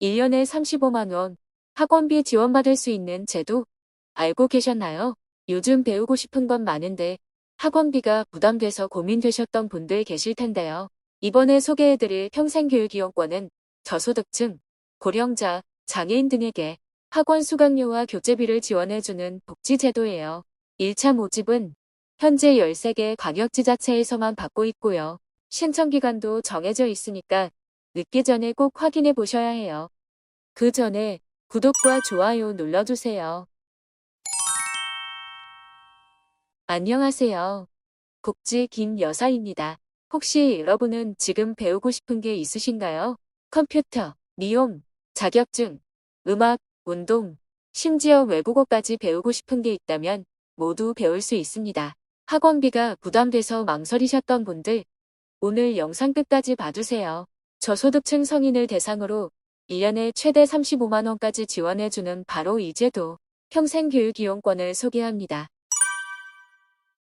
1년에 35만원 학원비 지원받을 수 있는 제도 알고 계셨나요? 요즘 배우고 싶은 건 많은데 학원비가 부담돼서 고민되셨던 분들 계실 텐데요. 이번에 소개해드릴 평생교육이용권은 저소득층, 고령자, 장애인 등에게 학원 수강료와 교재비를 지원해주는 복지제도예요. 1차 모집은 현재 13개 광역지자체에서만 받고 있고요. 신청기간도 정해져 있으니까 늦기 전에 꼭 확인해 보셔야 해요. 그 전에 구독과 좋아요 눌러주세요. 안녕하세요. 복지 김 여사입니다. 혹시 여러분은 지금 배우고 싶은 게 있으신가요? 컴퓨터, 미용, 자격증, 음악, 운동, 심지어 외국어까지 배우고 싶은 게 있다면 모두 배울 수 있습니다. 학원비가 부담돼서 망설이셨던 분들, 오늘 영상 끝까지 봐주세요. 저소득층 성인을 대상으로 1년에 최대 35만원까지 지원해주는 바로 이 제도, 평생교육이용권을 소개합니다.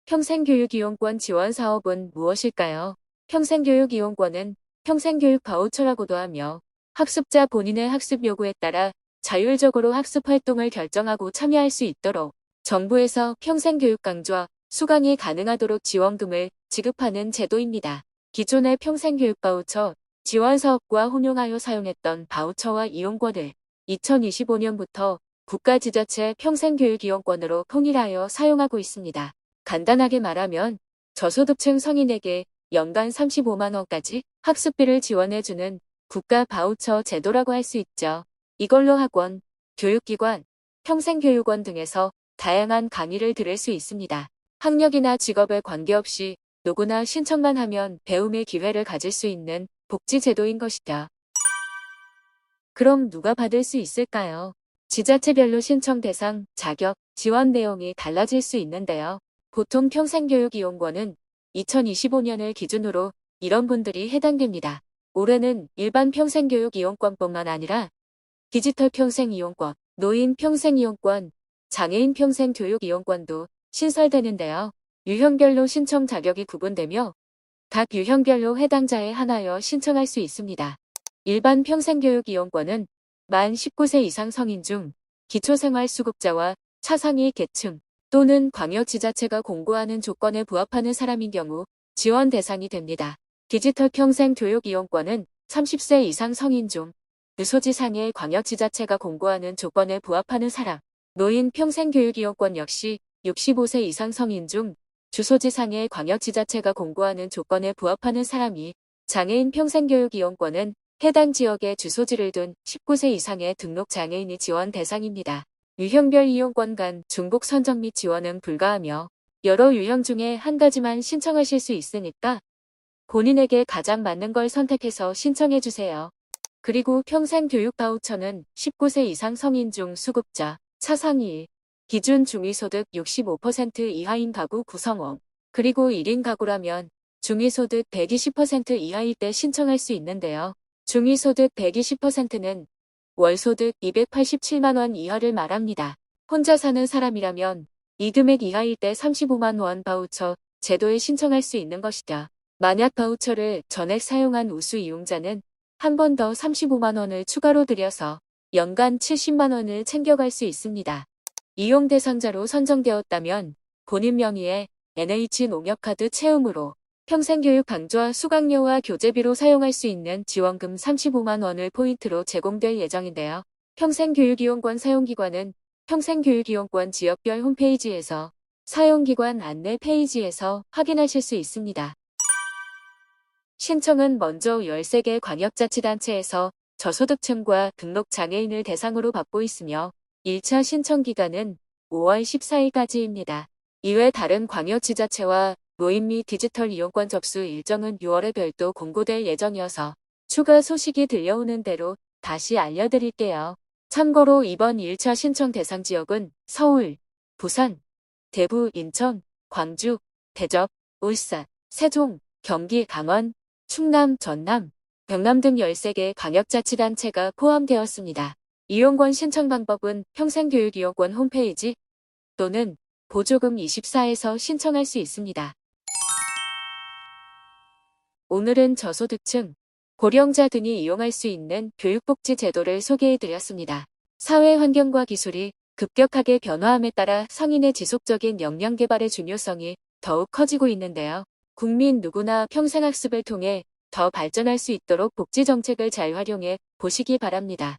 평생교육이용권 지원 사업은 무엇일까요? 평생교육이용권은 평생교육 바우처라고도 하며 학습자 본인의 학습 요구에 따라 자율적으로 학습 활동을 결정하고 참여할 수 있도록 정부에서 평생교육 강좌 수강이 가능하도록 지원금을 지급하는 제도입니다. 기존의 평생교육 바우처 지원 사업과 혼용하여 사용했던 바우처와 이용권을 2025년부터 국가지자체 평생교육이용권으로 통일하여 사용하고 있습니다. 간단하게 말하면 저소득층 성인에게 연간 35만원까지 학습비를 지원해주는 국가 바우처 제도라고 할 수 있죠. 이걸로 학원, 교육기관, 평생교육원 등에서 다양한 강의를 들을 수 있습니다. 학력이나 직업에 관계없이 누구나 신청만 하면 배움의 기회를 가질 수 있는 복지제도인 것이다. 그럼 누가 받을 수 있을까요? 지자체별로 신청 대상, 자격, 지원 내용이 달라질 수 있는데요. 보통 평생교육 이용권은 2025년을 기준으로 이런 분들이 해당됩니다. 올해는 일반 평생교육 이용권뿐만 아니라 디지털 평생 이용권, 노인 평생 이용권, 장애인 평생 교육 이용권도 신설되는데요. 유형별로 신청 자격이 구분되며 각 유형별로 해당자에 한하여 신청할 수 있습니다. 일반 평생교육 이용권은 만 19세 이상 성인 중 기초생활수급자와 차상위 계층 또는 광역지자체가 공고하는 조건에 부합하는 사람인 경우 지원 대상이 됩니다. 디지털 평생교육 이용권은 30세 이상 성인 중 유소지상의 광역지자체가 공고하는 조건에 부합하는 사람, 노인 평생교육이용권 역시 65세 이상 성인 중 주소지상의 광역지자체가 공고하는 조건에 부합하는 사람이 장애인 평생교육 이용권은 해당 지역에 주소지를 둔 19세 이상의 등록 장애인이 지원 대상입니다. 유형별 이용권 간 중복 선정 및 지원은 불가하며 여러 유형 중에 한 가지만 신청하실 수 있으니까 본인에게 가장 맞는 걸 선택해서 신청해 주세요. 그리고 평생 교육 바우처는 19세 이상 성인 중 수급자, 차상위, 기준 중위소득 65% 이하인 가구 구성원, 그리고 1인 가구라면 중위소득 120% 이하일 때 신청할 수 있는데요. 중위소득 120%는 월소득 287만원 이하를 말합니다. 혼자 사는 사람이라면 이 금액 이하일 때 35만원 바우처 제도에 신청할 수 있는 것이다. 만약 바우처를 전액 사용한 우수 이용자는 한 번 더 35만원을 추가로 들여서 연간 70만원을 챙겨갈 수 있습니다. 이용 대상자로 선정되었다면 본인 명의의 NH농협카드 채움으로 평생교육 강좌 수강료와 교재비로 사용할 수 있는 지원금 35만 원을 포인트로 제공될 예정인데요. 평생교육이용권 사용기관은 평생교육이용권 지역별 홈페이지에서 사용기관 안내 페이지에서 확인하실 수 있습니다. 신청은 먼저 13개 광역자치단체에서 저소득층과 등록장애인을 대상으로 받고 있으며 1차 신청 기간은 5월 14일까지입니다. 이외 다른 광역지자체와 노인 및 디지털 이용권 접수 일정은 6월에 별도 공고될 예정이어서 추가 소식이 들려오는 대로 다시 알려드릴게요. 참고로 이번 1차 신청 대상 지역은 서울, 부산, 대구, 인천, 광주, 대접, 울산, 세종, 경기, 강원, 충남, 전남, 경남 등 13개 광역자치단체가 포함되었습니다. 이용권 신청 방법은 평생교육이용권 홈페이지 또는 보조금 24에서 신청할 수 있습니다. 오늘은 저소득층, 고령자 등이 이용할 수 있는 교육복지 제도를 소개해드렸습니다. 사회 환경과 기술이 급격하게 변화함에 따라 성인의 지속적인 역량 개발의 중요성이 더욱 커지고 있는데요. 국민 누구나 평생학습을 통해 더 발전할 수 있도록 복지 정책을 잘 활용해 보시기 바랍니다.